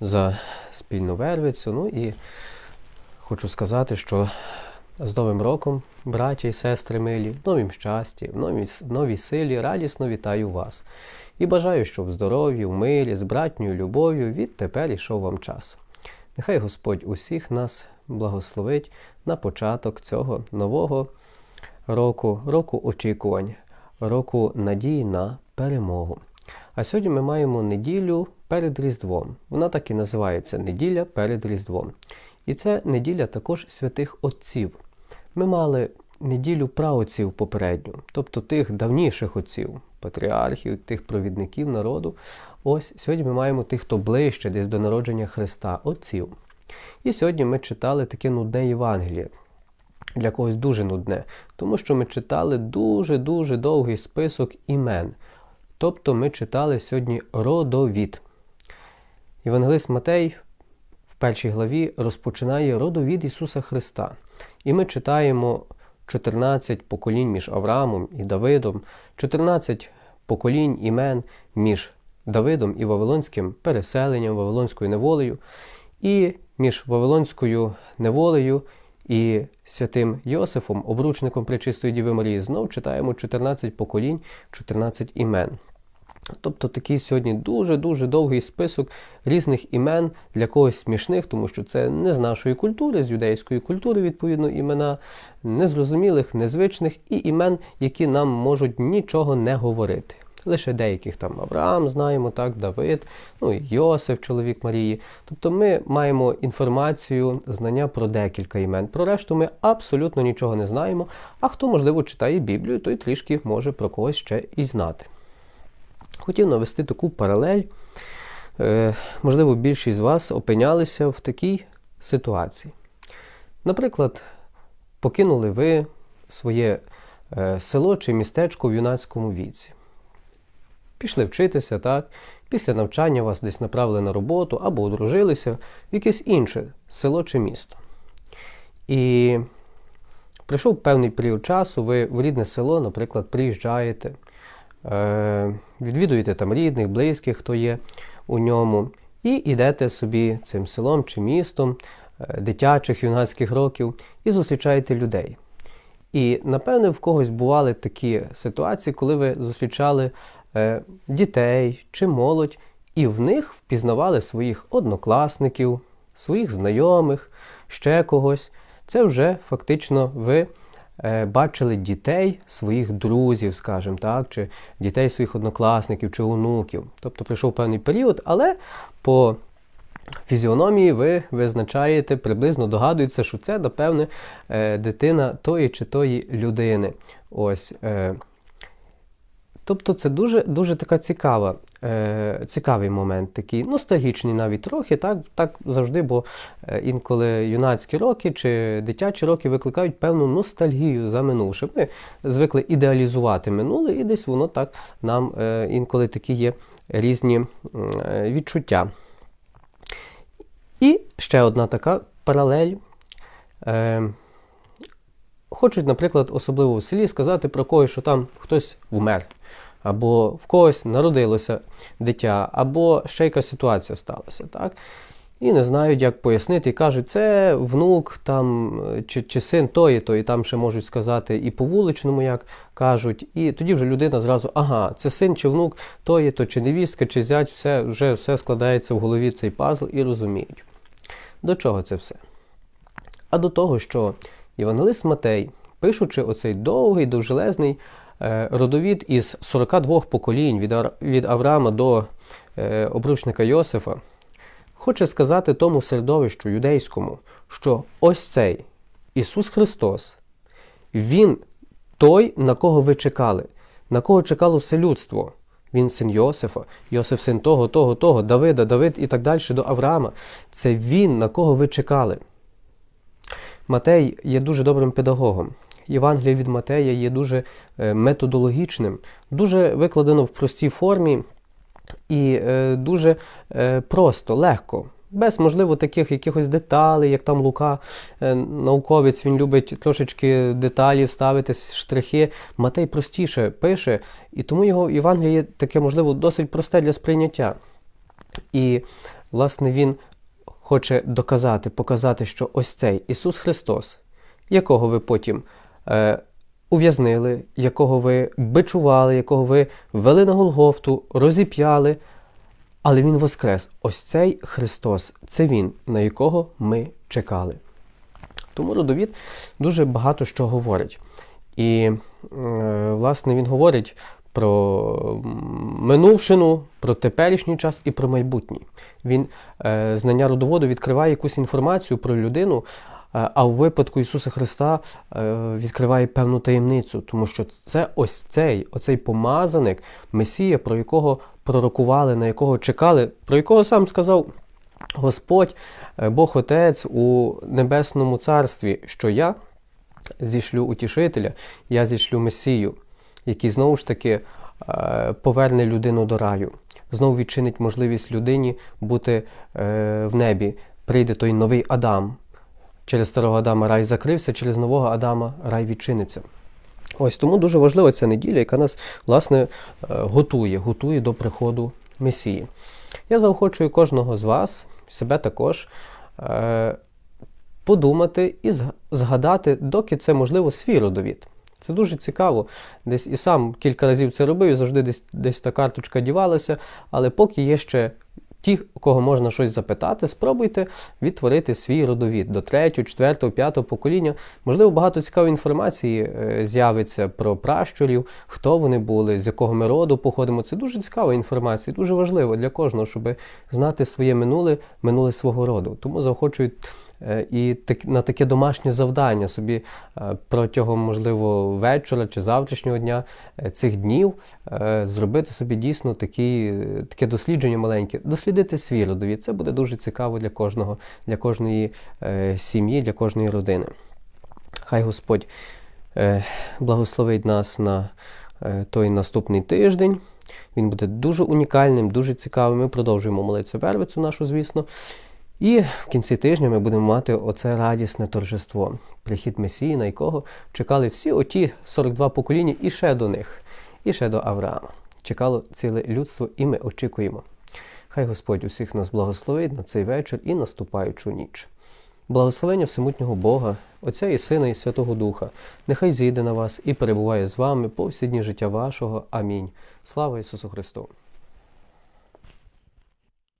за спільну вервицю. Ну і хочу сказати, що з Новим роком, браті і сестри милі, в новім щасті, в новій, новій силі, радісно вітаю вас. І бажаю, щоб в мирі, з братньою любов'ю відтепер ішов вам час. Нехай Господь усіх нас благословить на початок цього нового року, року очікувань, року надії на перемогу. А сьогодні ми маємо неділю перед Різдвом. Вона так і називається неділя перед Різдвом. І це неділя також святих Отців. Ми мали неділю праотців попередню, тобто тих давніших отців, патріархів, тих провідників народу. Ось сьогодні ми маємо тих, хто ближче десь до народження Христа, отців. І сьогодні ми читали таке нудне Євангеліє. Для когось дуже нудне, тому що ми читали дуже-дуже довгий список імен. Тобто ми читали сьогодні родовід. Євангелист Матей в першій главі розпочинає родовід Ісуса Христа. І ми читаємо 14 поколінь між Авраамом і Давидом, 14 поколінь імен між Давидом і Вавилонським переселенням, Вавилонською неволею, і між Вавилонською неволею і святим Йосифом, обручником Пречистої Діви Марії, знов читаємо 14 поколінь, 14 імен. Тобто такий сьогодні дуже-дуже довгий список різних імен для когось смішних, тому що це не з нашої культури, з юдейської культури, відповідно, імена незрозумілих, незвичних і імен, які нам можуть нічого не говорити. Лише деяких там Авраам знаємо, так, Давид, ну Йосиф, чоловік Марії. Тобто ми маємо інформацію, знання про декілька імен. Про решту ми абсолютно нічого не знаємо. А хто, можливо, читає Біблію, той трішки може про когось ще і знати. Хотів навести таку паралель. Е, можливо, більшість з вас опинялися в такій ситуації. Наприклад, покинули ви своє е, село чи містечко в юнацькому віці. Пішли вчитися, так? Після навчання вас десь направили на роботу або одружилися в якесь інше село чи місто. І прийшов певний період часу, ви в рідне село, наприклад, приїжджаєте. Е, відвідуєте там рідних, близьких, хто є у ньому, і йдете собі цим селом чи містом е, дитячих, юнацьких років і зустрічаєте людей. І, напевне, в когось бували такі ситуації, коли ви зустрічали е, дітей чи молодь, і в них впізнавали своїх однокласників, своїх знайомих, ще когось. Це вже фактично ви. Е, бачили дітей своїх друзів, скажімо так, чи дітей своїх однокласників чи онуків. Тобто прийшов певний період, але по фізіономії ви визначаєте, приблизно догадується, що це, напевне, е, дитина тої чи тої людини. Ось. Е, тобто це дуже дуже така цікава е, цікавий момент, такий ностальгічний навіть трохи, так так завжди, бо е, інколи юнацькі роки чи дитячі роки викликають певну ностальгію за минувшим. Ми звикли ідеалізувати минуле, і десь воно так нам е, інколи такі є різні е, відчуття. І ще одна така паралель. Е, Хочуть, наприклад, особливо в селі сказати про когось, що там хтось вмер або в когось народилося дитя, або ще якась ситуація сталася. так? І не знають, як пояснити, і кажуть, це внук там, чи чи син тої, то і там ще можуть сказати і по вуличному, як кажуть. І тоді вже людина зразу, ага, це син чи внук тої, то чи невістка, чи зять, все, вже все складається в голові цей пазл і розуміють. До чого це все? А до того, що Євангелист Матей, пишучи оцей довгий, довжелезний родовід із 42 поколінь від Авраама до е, обручника Йосифа, хоче сказати тому середовищу юдейському, що ось цей Ісус Христос, Він той, на кого ви чекали, на кого чекало все людство. Він син Йосифа, Йосиф син того, того, того, Давида, Давид і так далі до Авраама. Це він, на кого ви чекали. Матей є дуже добрим педагогом. Євангелія від Матея є дуже е, методологічним, дуже викладено в простій формі і е, дуже е, просто, легко. Без, можливо, таких якихось деталей, як там Лука, науковець, він любить трошечки деталі вставити, штрихи. Матей простіше пише, і тому його Євангеліє таке, можливо, досить просте для сприйняття. І власне, Він хоче доказати, показати, що ось цей Ісус Христос, якого ви потім е, ув'язнили, якого ви бичували, якого ви вели на Голгофту, розіп'яли, але Він воскрес. Ось цей Христос, це Він, на якого ми чекали. Тому родовід дуже багато що говорить. І, е, власне, він говорить про минувшину, про теперішній час і про майбутній. Він е, знання родоводу відкриває якусь інформацію про людину, а у випадку Ісуса Христа е, відкриває певну таємницю, тому що це ось цей, оцей помазаник, Месія, про якого пророкували, на якого чекали, про якого сам сказав Господь, е, Бог Отець у Небесному Царстві, що я зішлю утішителя, я зішлю Месію, який знову ж таки е, поверне людину до раю, знову відчинить можливість людині бути е, в небі. Прийде той новий Адам. Через старого Адама рай закрився, через нового Адама рай відчиниться. Ось тому дуже важлива ця неділя, яка нас, власне, е, готує, готує до приходу Месії. Я заохочую кожного з вас, себе також, е, подумати і згадати, доки це можливо, свій родовід. Це дуже цікаво. Десь і сам кілька разів це робив, і завжди десь, десь та карточка дівалася. Але поки є ще ті, кого можна щось запитати, спробуйте відтворити свій родовід до третього, четвертого, п'ятого покоління. Можливо, багато цікавої інформації е, з'явиться про пращурів, хто вони були, з якого ми роду походимо. Це дуже цікава інформація, дуже важливо для кожного, щоб знати своє минуле, минуле свого роду. Тому заохочують і так, на таке домашнє завдання собі е, протягом, можливо, вечора чи завтрашнього дня е, цих днів е, зробити собі дійсно такі, е, таке дослідження маленьке, дослідити свій родовід. Це буде дуже цікаво для кожного, для кожної е, сім'ї, для кожної родини. Хай Господь е, благословить нас на е, той наступний тиждень. Він буде дуже унікальним, дуже цікавим. Ми продовжуємо молитися Вервицю нашу, звісно. І в кінці тижня ми будемо мати оце радісне торжество, прихід Месії, на якого чекали всі оті 42 покоління і ще до них, і ще до Авраама. Чекало ціле людство, і ми очікуємо. Хай Господь усіх нас благословить на цей вечір і наступаючу ніч. Благословення всемутнього Бога, Отця і Сина, і Святого Духа, нехай зійде на вас і перебуває з вами по всі дні життя вашого. Амінь. Слава Ісусу Христу!